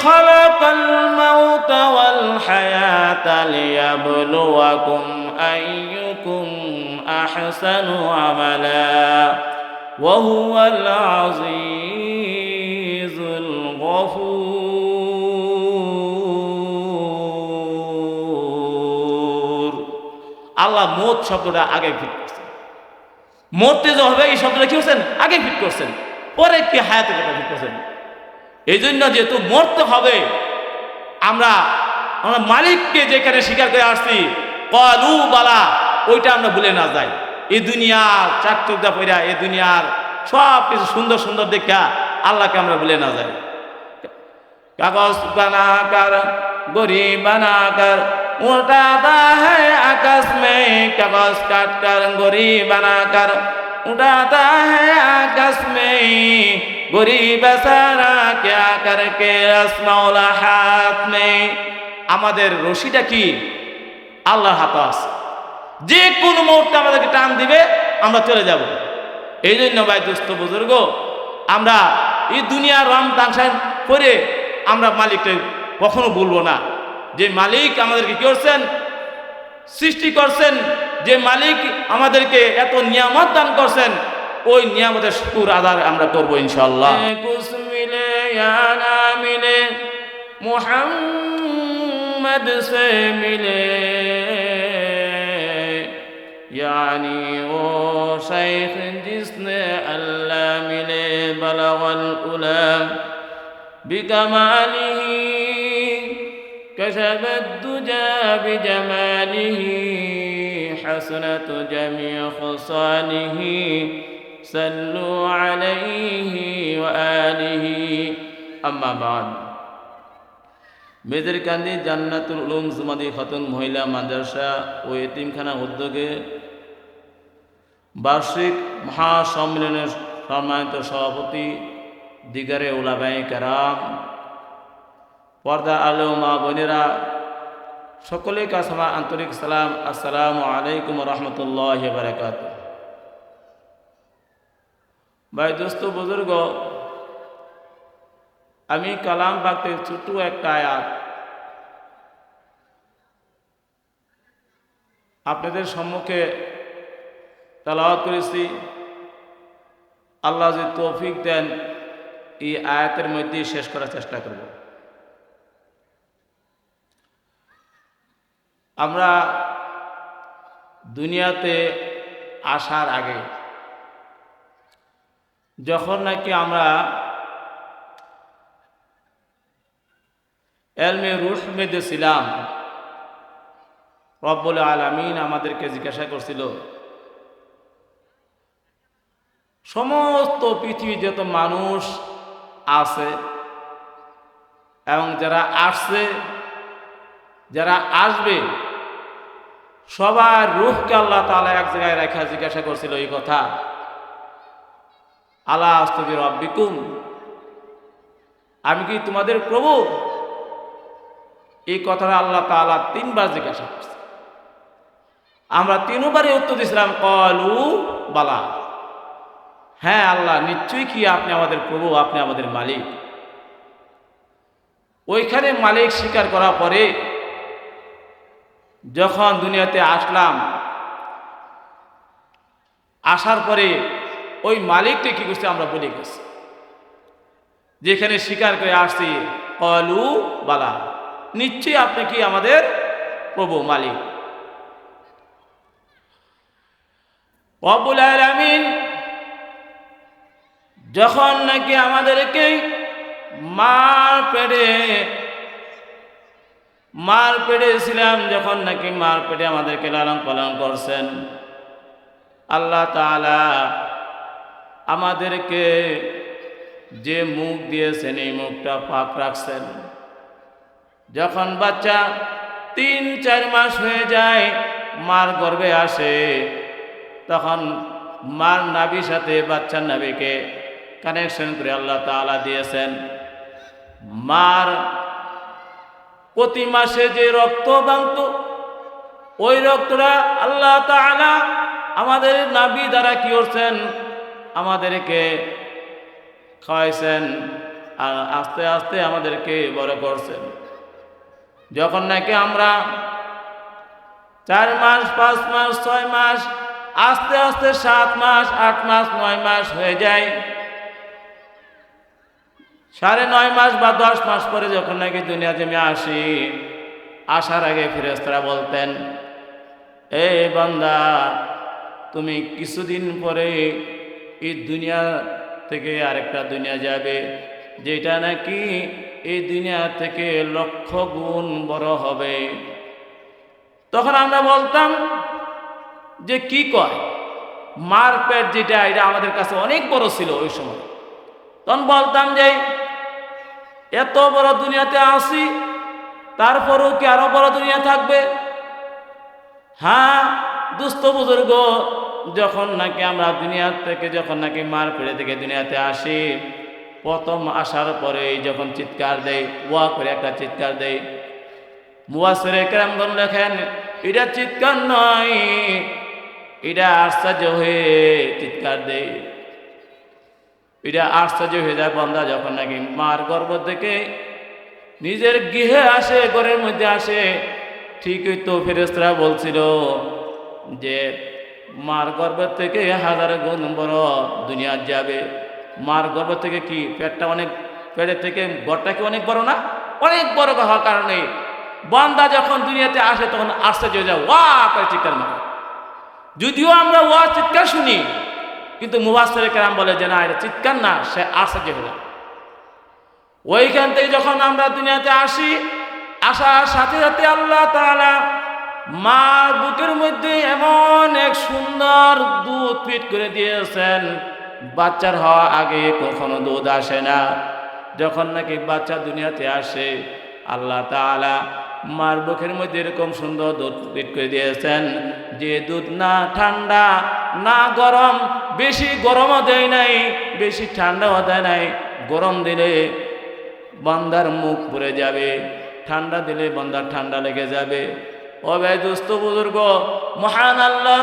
خلق الموت والحياة ليبلوكم أيكم أحسن عملا وهو العزيز الغفور আল্লাহ মত শব্দটা আগে ফিট করছেন মরতে যে হবে এই শব্দটা কি করছেন আগে ফিট করছেন পরে কি হায়াতের কথা ফিট করছেন এই জন্য যেহেতু মরতে হবে, আমরা আমরা মালিককে যেখানে স্বীকার করে আসছি, কলু বালা, ওইটা আমরা ভুলে না যাই। এই দুনিয়ার চাকচুকদা পইরা, এই দুনিয়ার সব কিছু সুন্দর সুন্দর দেখা আল্লাহকে আমরা ভুলে না যাই। কাগজ বানাকার গরিব বানাকার দা হ্যাঁ আকাশ মে কাগজ কাটকার গরিব বানাকার দা হ্যাঁ আকাশ মে গরিব সারা কে আকার কে আসমাউলা হাত নেই আমাদের রশিটা কি? আল্লাহর হাত আছে। যে কোন মুহূর্তে আমাদেরকে টান দিবে, আমরা চলে যাব। এই জন্য ভাই দুস্ত বুজুর্গ, আমরা এই দুনিয়ার রং টানসান করে আমরা মালিককে কখনো বলব না। যে মালিক আমাদেরকে কী করছেন? সৃষ্টি করছেন। যে মালিক আমাদেরকে এত নিয়ামত দান করছেন। ওই নিয়ামতের শুকুর আদার আমরা করবো ইনশাল্লাহ মিলে না মিলে মোহাম্মদ সে মিলে यानी वो शेख जिसने अल्लाह मिले बलगल उलम بكماله كشف الدجى بجماله حسنة جميع خصاله صلوا عليه وآله أما بعد মেজরকান্দি জান্নাতুল উলুম জুমাদি খাতুন মহিলা মাদ্রাসা ও এতিমখানা উদ্যোগে বার্ষিক মহাসম্মেলনের সম্মানিত সভাপতি দিগারে ওলাবাই কারাম পর্দা আলো মা বোনেরা সকলের কাছে আমার আন্তরিক সালাম আসসালামু আলাইকুম রহমতুল্লাহ বারাকাত ভাই, দোস্ত, বুজুর্গ, আমি কালাম বাগতে ছোট্ট একটা আয়াত। আপনাদের সম্মুখে তালাওয়াত করেছি। আল্লাহ যে তৌফিক দেন, এই আয়াতের মধ্যেই শেষ করার চেষ্টা করব। আমরা দুনিয়াতে আসার আগে যখন নাকি আমরা এলমে রুশ মেদে ছিলাম রব্বুল আলমিন আমাদেরকে জিজ্ঞাসা করছিল, সমস্ত পৃথিবী যত মানুষ আছে এবং যারা আসছে, যারা আসবে, সবার রুহকে আল্লাহ তালা এক জায়গায় রেখা জিজ্ঞাসা করছিল এই কথা। আল্লাহ আস্তবি রব্বিকুম। আমি কি তোমাদের প্রভু? এই কথাটা আল্লাহ তালা তিনবার জিজ্ঞাসা করছে। আমরা তিনবারই উত্তর দিয়েছিলাম, কলু বালা। হ্যাঁ আল্লাহ, নিশ্চয়ই কি আপনি আমাদের প্রভু, আপনি আমাদের মালিক। ওইখানে মালিক স্বীকার করার পরে যখন দুনিয়াতে আসলাম, আসার পরে ওই মালিককে কি করছে আমরা বলে গেছি। যেখানে স্বীকার করে আসছি অলু বালা, নিশ্চয়ই আপনি কি আমাদের প্রভু মালিক? আলমিন যখন নাকি আমাদেরকে মার পেড়ে মার পেড়েছিলাম যখন নাকি মার পেড়ে আমাদেরকে লালন পালন করছেন, আল্লাহ তালা আমাদেরকে যে মুখ দিয়েছেন, এই মুখটা পাক রাখছেন। যখন বাচ্চা তিন, চার মাস হয়ে যায়, মার গর্ভে আসে, তখন মার নাবির সাথে বাচ্চার নাবিকে কানেকশন করে আল্লাহ তালা দিয়েছেন। মার প্রতি মাসে যে রক্ত বাংত ওই রক্তটা আল্লাহ তালা আমাদের নাবি দ্বারা কি করছেন আমাদেরকে খাওয়াইছেন আর আস্তে আস্তে আমাদেরকে বড় করছেন। যখন নাকি আমরা চার মাস, পাঁচ মাস, ছয় মাস, আস্তে আস্তে সাত মাস, আট মাস, নয় মাস হয়ে যায়, সাড়ে নয় মাস বা দশ মাস পরে যখন নাকি দুনিয়া আমি আসি, আসার আগে ফিরেস্তারা বলতেন, এ বান্দা, তুমি কিছুদিন পরে এই দুনিয়া থেকে আরেকটা দুনিয়া যাবে, যেটা নাকি এই দুনিয়া থেকে লক্ষ গুণ বড় হবে। তখন আমরা বলতাম যে কি কয়? মার পেট যেটা, এটা আমাদের কাছে অনেক বড় ছিল ওই সময়। তখন বলতাম যে, এত বড় দুনিয়াতে আসি, তারপরেও কি আরও বড় দুনিয়া থাকবে? হ্যাঁ দুস্থ বুজুর্গ যখন নাকি আমরা দুনিয়ার থেকে যখন নাকি মার পেড়ে থেকে দুনিয়াতে আসি, প্রথম আসার পরে যখন চিৎকার দেয় ওয়া করে একটা চিৎকার দেয় মুয়াসরে কেরামগণ লেখেন, এটা চিৎকার নয়, এটা আশ্চর্য হয়ে চিৎকার দেয় এটা আশ্চর্য হয়ে যায় বন্ধা যখন নাকি মার গর্ব থেকে নিজের গৃহে আসে, ঘরের মধ্যে আসে, ঠিকই তো ফেরেস্তরা বলছিল যে মার গর্ভ থেকে হাজার গুণ বড় দুনিয়া যাবে। মার গর্ভ থেকে কি? পেটটা অনেক, পেটের থেকে গড়টা কি অনেক বড় না? অনেক বড় হওয়ার কারণে বন্দা যখন দুনিয়াতে আসে তখন আশ্চর্য হয়ে যায়, ওয়া করে চিৎকার মারে। যদিও আমরা ওয়া চিৎকার শুনি, কিন্তু মুবাসের কেরাম বলে যে না, এটা চিৎকার না, সে আশ্চর্য হলো। ওইখান থেকে যখন আমরা দুনিয়াতে আসি, আসার সাথে সাথে আল্লাহ তাআলা মা বুকের মধ্যে এমন এক সুন্দর দুধ পিট করে দিয়েছেন, বাচ্চার হওয়া আগে কখনো দুধ আসে না। যখন নাকি বাচ্চা দুনিয়াতে আসে, আল্লাহ তাআলা মার বুকের মধ্যে এরকম সুন্দর দুধ পিট করে দিয়েছেন, যে দুধ না ঠান্ডা, না গরম, বেশি গরমও দেয় নাই, বেশি ঠান্ডাও দেয় নাই, গরম দিলে বান্দার মুখ পুড়ে যাবে, ঠান্ডা দিলে বন্দার ঠান্ডা লেগে যাবে। মহান আল্লাহ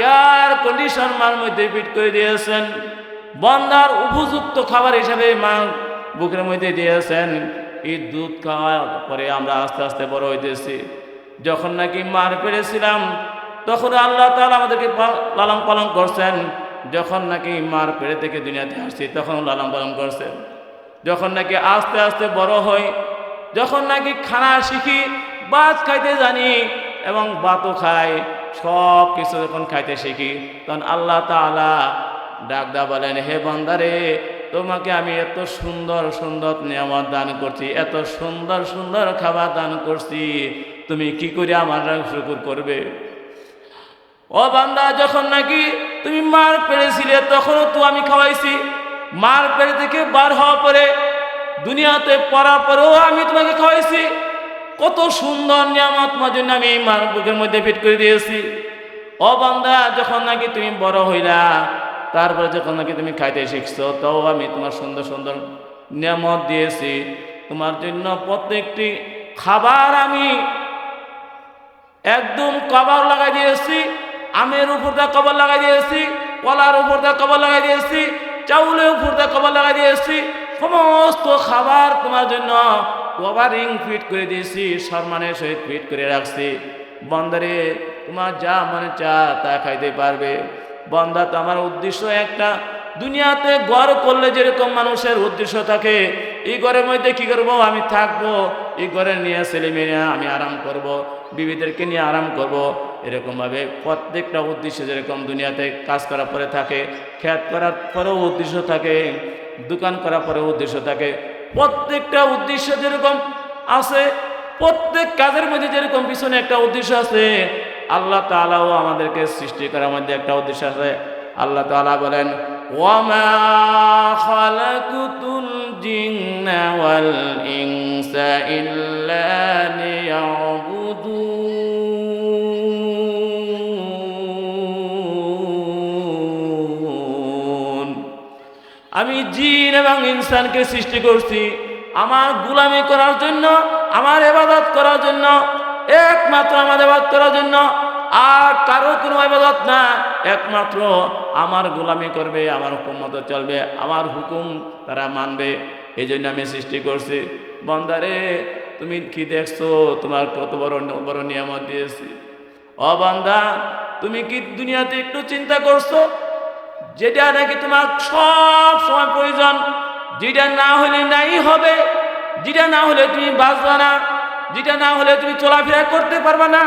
ইয়ার কন্ডিশন মার মধ্যে ফিট করে দিয়েছেন। বান্দার উপযুক্ত খাবার হিসাবে মা বুকের মধ্যে দিয়েছেন। এই দুধ খাওয়ার পরে আমরা আস্তে আস্তে বড় হইতেছি। যখন নাকি মার পেরেছিলাম, তখন আল্লাহ তাআলা আমাদেরকে লালন পালন করছেন। যখন নাকি মার পেড়ে থেকে দুনিয়াতে আসছি, তখন লালন পালন করছেন। যখন নাকি আস্তে আস্তে বড় হই, যখন নাকি খানা শিখি বাত খাইতে জানি এবং বাতও খাই, সব কিছু যখন খাইতে শিখি, তখন আল্লাহ তাআলা ডাকদা বলেন, হে বন্দারে, তোমাকে আমি এত সুন্দর সুন্দর নিয়ামত দান করছি, এত সুন্দর সুন্দর খাবার দান করছি, তুমি কি করে আমার শুকুর করবে? ও বান্দা, যখন নাকি তুমি মার পেরেছিলে তখনও তো আমি খাওয়াইছি। মার পেরে থেকে বার হওয়া পরে দুনিয়াতে পড়ার পরেও আমি তোমাকে খাওয়াইছি। কত সুন্দর নিয়ামত জন্য আমি এই মার বুকের মধ্যে ফিট করে দিয়েছি। ও বান্দা, যখন নাকি তুমি বড় হইলা, তারপরে যখন নাকি তুমি খাইতে শিখছো, তাও আমি তোমার সুন্দর সুন্দর নিয়ামত দিয়েছি। তোমার জন্য প্রত্যেকটি খাবার আমি একদম কভার লাগাই দিয়েছি, আমের উপর দিয়ে কভার লাগাই দিয়েছি, কলার উপর দিয়ে কভার লাগাই দিয়েছি, চাউলের উপর দিয়ে কভার লাগাই দিয়েছি। সমস্ত খাবার তোমার জন্য কভারিং ফিট করে দিয়েছি, সম্মানের সহিত ফিট করে রাখছি। বন্দারে, তোমার যা মনে চা তা খাইতে পারবে। বন্দা তো আমার উদ্দেশ্য একটা। দুনিয়াতে গড় করলে যেরকম মানুষের উদ্দেশ্য থাকে, এই ঘরের মধ্যে কি করব? আমি থাকব। এই ঘরে নিয়ে ছেলে মেয়ে আমি আরাম করব, বিবিদেরকে নিয়ে আরাম করব। এরকমভাবে প্রত্যেকটা উদ্দেশ্য যেরকম দুনিয়াতে কাজ করার পরে থাকে, খ্যাত করার পরেও উদ্দেশ্য থাকে, দোকান করার পরেও উদ্দেশ্য থাকে প্রত্যেকটা উদ্দেশ্য যেরকম আছে, প্রত্যেক কাজের মধ্যে যেরকম পিছনে একটা উদ্দেশ্য আছে, আল্লাহ তালাও আমাদেরকে সৃষ্টি করার মধ্যে একটা উদ্দেশ্য আছে। আল্লাহ তালা বলেন, ওয়ামা ইংসা ইল্লা জিন এবং ইনসানকে সৃষ্টি করছি। আমার গুলামি করার জন্য, আমার এবাদত করার জন্য, একমাত্র আমার এবাদত করার জন্য, আর কারও কোনো এবাদত না, একমাত্র আমার গোলামি করবে, আমার হুকুম মতো চলবে, আমার হুকুম তারা মানবে। এই জন্য আমি সৃষ্টি করছি। বন্দারে, তুমি কি দেখছ? তোমার কত বড় বড় নিয়ামত দিয়েছি। ও বান্দা, তুমি কি দুনিয়াতে একটু চিন্তা করছ? যেটা নাকি তোমার সব সময় প্রয়োজন, যেটা না হলে নাই হবে, যেটা না হলে তুমি বাঁচবা না, যেটা না হলে তুমি চলাফেরা করতে পারবা না।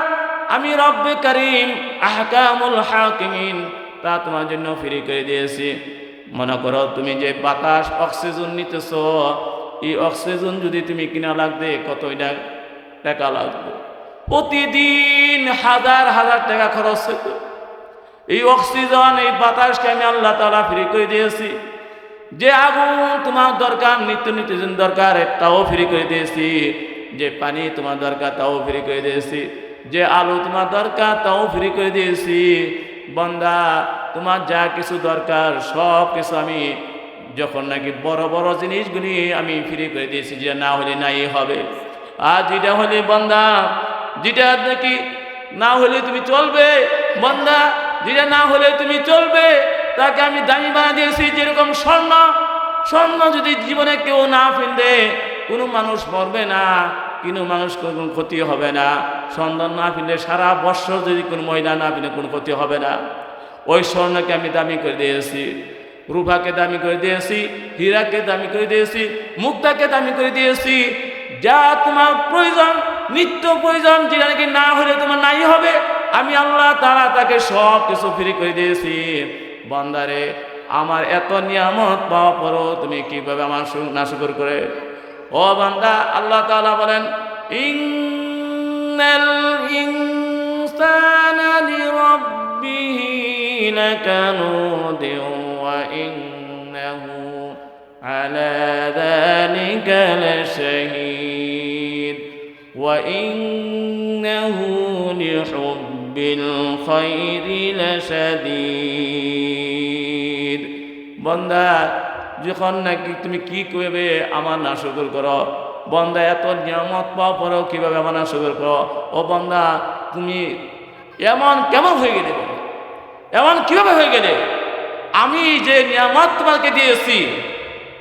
আমি রব্বে করিম আহকামুল হাকিমিন, তা তোমার জন্য ফ্রি করে দিয়েছি। মনে করো তুমি যে বাতাস অক্সিজেন নিতেছ, এই অক্সিজেন যদি তুমি কিনা লাগবে কত এটা টাকা লাগবে? প্রতিদিন হাজার হাজার টাকা খরচ হতো এই অক্সিজেন, এই বাতাসকে আমি আল্লাহ তালা ফ্রি করে দিয়েছি। যে আগুন তোমার দরকার, নিত্য নিত্যদিন দরকার, তাও ফ্রি করে দিয়েছি। যে পানি তোমার দরকার, তাও ফ্রি করে দিয়েছি। যে আলু তোমার দরকার, তাও ফ্রি করে দিয়েছি। বন্দা, তোমার যা কিছু দরকার, সব কিছু আমি যখন নাকি বড় বড় জিনিসগুলি আমি ফ্রি করে দিয়েছি যে না হলে নাই হবে। আর যেটা হলে বন্দা, যেটা নাকি না হলে তুমি চলবে, বন্দা যেটা না হলে তুমি চলবে, তাকে আমি দামি বানা দিয়েছি যেরকম স্বর্ণ। স্বর্ণ যদি জীবনে কেউ না ফেলবে, কোনো মানুষ মরবে না, কোনো মানুষ কোনো ক্ষতি হবে না। সন্ধান না ফেললে সারা বৎসর যদি কোনো মহিলা না ফেলে, কোনো ক্ষতি হবে না। ওই স্বর্ণকে আমি দামি করে দিয়েছি, রূপাকে দামি করে দিয়েছি, হীরাকে দামি করে দিয়েছি, মুক্তাকে দামি করে দিয়েছি। যা তোমার প্রয়োজন, নিত্য প্রয়োজন, যেটা নাকি না হলে তোমার নাই হবে আমি আল্লাহ তারা তাকে সব কিছু ফ্রি করে দিয়েছি। বন্দারে, আমার এত নিয়ামত পাওয়া পরও তুমি কীভাবে আমার না শুকুর করে? ও বান্দা, আল্লাহ তালা বলেন, ইন্নাল ইনসানা লিরাব্বিহি লাকানুদ ওয়া ওয়া الخير لشديد বন্দা যখন নাকি তুমি কি করবে আমার না শুকুর করো বন্দা এত নিয়ামত পাওয়া পরেও কীভাবে আমার না শুকুর করো ও বন্দা তুমি এমন কেমন হয়ে গেলে এমন কিভাবে হয়ে গেলে আমি যে নিয়ামত তোমাকে দিয়েছি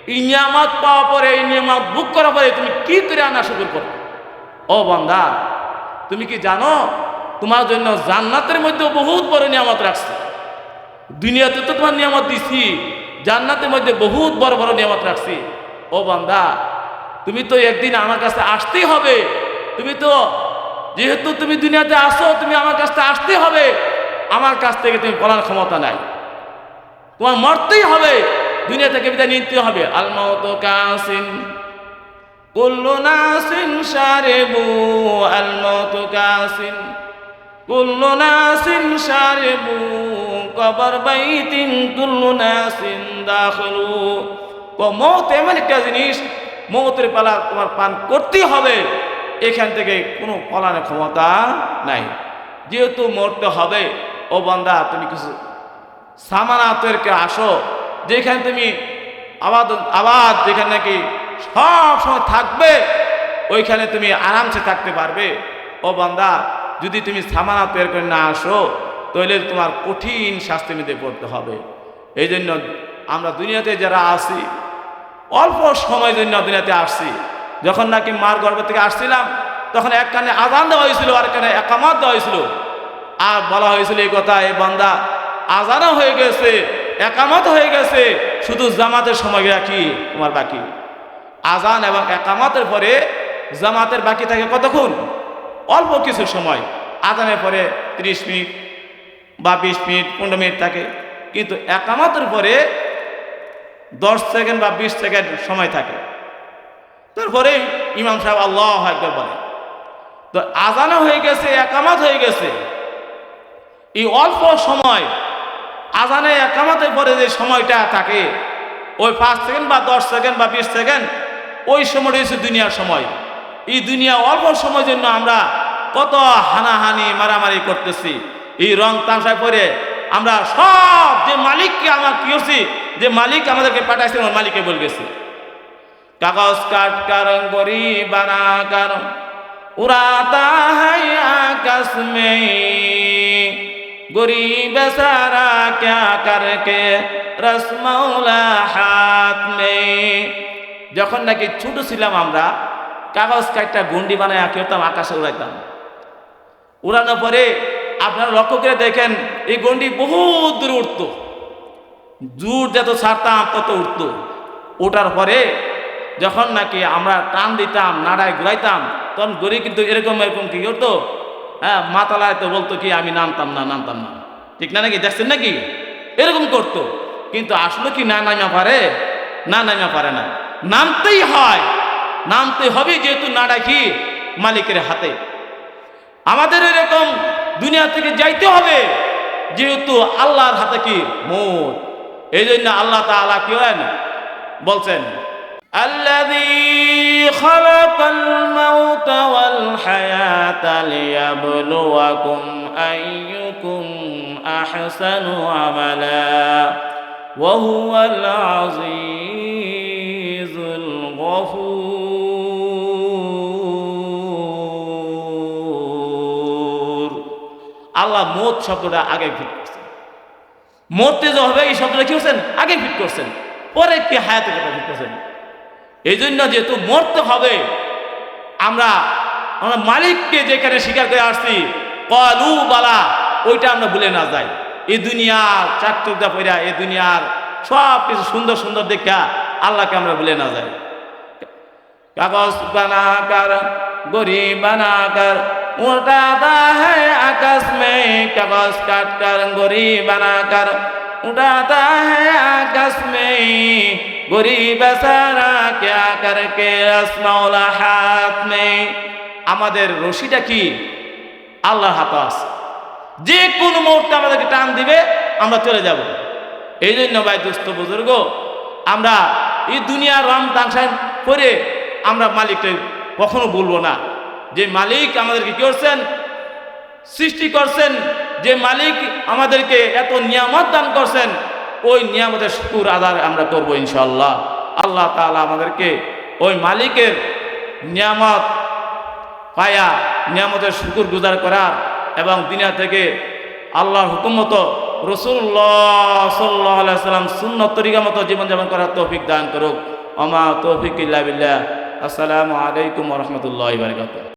এই নিয়ামত পাওয়া পরে এই নিয়ামত বুক করার পরে তুমি কি করে আনা শুকুর করো ও বন্দা তুমি কি জানো তোমার জন্য জান্নাতের মধ্যে বহুত বড় নিয়ামত রাখছে। দুনিয়াতে তো তোমার নিয়ামত দিছি, জান্নাতের মধ্যে বহুত বড় বড় নিয়ামত রাখছি। ও বান্দা, তুমি তো একদিন আমার কাছে আসতেই হবে। তুমি তো যেহেতু তুমি দুনিয়াতে আসো, তুমি আমার কাছে আসতেই হবে। আমার কাছ থেকে তুমি বলার ক্ষমতা নাই। তোমার মরতেই হবে। দুনিয়া থেকে বিদায় নিতে হবে। আলমাউত কাসিন, কুল্লু নাসিন শারিবু আলমাউত কাসিন। কুল্লু নাসিন শারিবু, কবর বাইতিন কুল্লু নাসিন দাখলু। ও মৌত এমন একটা জিনিস, মৌতের পালা তোমার পান করতেই হবে। এখান থেকে কোনো পলানোর ক্ষমতা নাই। যেহেতু মরতে হবে, ও বান্দা, তুমি কিছু সামানাতেরকে আসো। যেখানে তুমি আবাদ আবাদ, যেখানে নাকি সব সময় থাকবে, ওইখানে তুমি আরামসে থাকতে পারবে। ও বান্দা যদি তুমি সামানা তৈরি করে না আসো, তাহলে তোমার কঠিন শাস্তি মধ্যে পড়তে হবে। এই জন্য আমরা দুনিয়াতে যারা আসি অল্প সময়ের জন্য দুনিয়াতে আসছি। যখন নাকি মার গর্ভ থেকে আসছিলাম, তখন এক কানে আজান দেওয়া হয়েছিল, আর কানে একামত দেওয়া হয়েছিল। আর বলা হয়েছিল, এই কথা, এই বান্দা আজানও হয়ে গেছে একামত হয়ে গেছে, শুধু জামাতের সময় রাখি, তোমার বাকি। আজান এবং একামতের পরে জামাতের বাকি থাকে কতক্ষণ? অল্প কিছু সময়, আজানের পরে 30 মিনিট বা বিশ মিনিট, পনেরো মিনিট থাকে। কিন্তু একামতের পরে দশ সেকেন্ড বা বিশ সেকেন্ড সময় থাকে। তারপরে ইমাম সাহেব আল্লাহ একবার বলে তো আজানও হয়ে গেছে, একামত হয়ে গেছে। এই অল্প সময়, আজানে একামতের পরে যে সময়টা থাকে, ওই পাঁচ সেকেন্ড বা দশ সেকেন্ড বা বিশ সেকেন্ড, ওই সময় রয়েছে দুনিয়ার সময়। এই দুনিয়া অল্প সময়ের জন্য আমরা কত হানাহানি, মারামারি করতেছি। এই রং তামসা করে আমরা সব যে মালিককে আমরা কি করছি, যে মালিক আমাদেরকে পাঠাইছে আমার মালিকে বলবেছি কাগজ কাট কারণ করি বানা কারণ উড়াতা তাহাই আকাশ মে গরিব বেসারা ক্যা করকে রসমৌলা হাত মে যখন নাকি ছোট ছিলাম আমরা কাগজ কাঠটা গুন্ডি বানায় কি করতাম আকাশে উড়াইতাম। উড়ানোর পরে আপনারা লক্ষ্য করে দেখেন, এই গন্ডি বহুত দূরে উঠত। দূর যত ছাড়তাম, তত উঠত। ওঠার পরে যখন নাকি আমরা টান দিতাম, নাড়ায় ঘুরাইতাম, তখন গড়ি কিন্তু এরকম এরকম কি করতো? হ্যাঁ মাতালায় তো বলতো কি, আমি নামতাম না নামতাম না। ঠিক না নাকি? দেখছেন নাকি? এরকম করতো। কিন্তু আসলে কি না নামা পারে? না নামা পারে না। নামতেই হয়। নামতে হবে যেহেতু নাড়া কি মালিকের হাতে আমাদের এরকম দুনিয়া থেকে যাইতে হবে যেহেতু আল্লাহর হাতে কি মত এই জন্য আল্লাহ তাআলা কি হয় বলছেন الذي خلق الموت والحياة ليبلوكم أيكم أحسن عملا وهو العزيز শব্দটা আগে ফিট করছেন। মরতে যে হবে, এই শব্দটা কি করছেন? আগে ফিট করছেন। পরে কি হায়াতে কথা ফিট করছেন। এই জন্য যেহেতু মরতে হবে, আমরা আমরা মালিককে যেখানে স্বীকার করে আসছি কলু বালা, ওইটা আমরা ভুলে না যাই। এই দুনিয়ার চাকচুকদা পইরা, এই দুনিয়ার সব কিছু সুন্দর সুন্দর দেখা আল্লাহকে আমরা ভুলে না যাই। কাগজ বানাকার গরিব বানাকার उड़ाता है आकाश में कागज काट कर गोरी बनाकर उड़ाता है आकाश में गोरी बेचारा क्या करके रसमौला हाथ में আমাদের রশিটা কি আল্লাহর হাতে আছে যে কোন মুহূর্তে আমাদেরকে টান দিবে আমরা চলে যাব এই জন্য ভাই দুস্থ বুজুর্গ আমরা এই দুনিয়ার রং তাংসান করে আমরা মালিককে কখনো বলবো না যে মালিক আমাদেরকে কি করছেন? সৃষ্টি করছেন। যে মালিক আমাদেরকে এত নিয়ামত দান করছেন, ওই নিয়ামতের শুকুর আদার আমরা করব ইনশাল্লাহ আল্লাহ তাআলা আমাদেরকে ওই মালিকের নিয়ামত পায়া, নিয়ামতের শুকুর গুজার করার এবং দুনিয়া থেকে আল্লাহর হুকুম মতো রসুল্লাহ সাল্লাহ সাল্লাম শূন্য তরিকা মতো জীবনযাপন করার তৌফিক দান করুক। অমা তৌফিক ইল্লা আসসালামু আলাইকুম রহমতুল্লাহ বারকাত